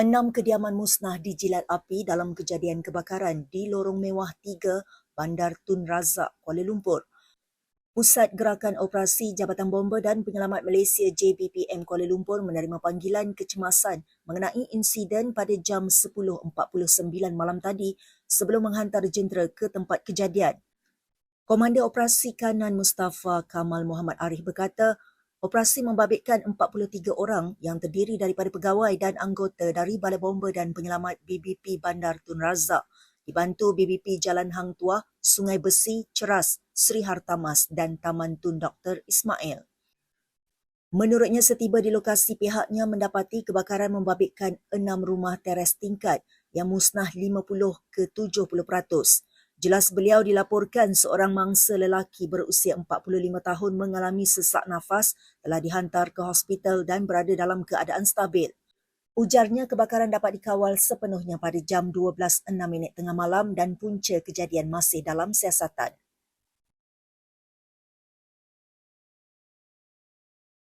Enam kediaman musnah dijilat api dalam kejadian kebakaran di Lorong Mewah 3, Bandar Tun Razak, Kuala Lumpur. Pusat Gerakan Operasi Jabatan Bomba dan Penyelamat Malaysia JBPM Kuala Lumpur menerima panggilan kecemasan mengenai insiden pada jam 10.49 malam tadi sebelum menghantar jentera ke tempat kejadian. Komander Operasi Kanan Mustafa Kamal Muhammad Arif berkata, operasi membabitkan 43 orang yang terdiri daripada pegawai dan anggota dari Balai Bomba dan Penyelamat BBP Bandar Tun Razak dibantu BBP Jalan Hang Tuah, Sungai Besi, Ceras, Sri Hartamas dan Taman Tun Dr. Ismail. Menurutnya setiba di lokasi pihaknya mendapati kebakaran membabitkan enam rumah teres tingkat yang musnah 50 ke 70%. Jelas beliau dilaporkan seorang mangsa lelaki berusia 45 tahun mengalami sesak nafas telah dihantar ke hospital dan berada dalam keadaan stabil. Ujarnya kebakaran dapat dikawal sepenuhnya pada jam 12.06 tengah malam dan punca kejadian masih dalam siasatan.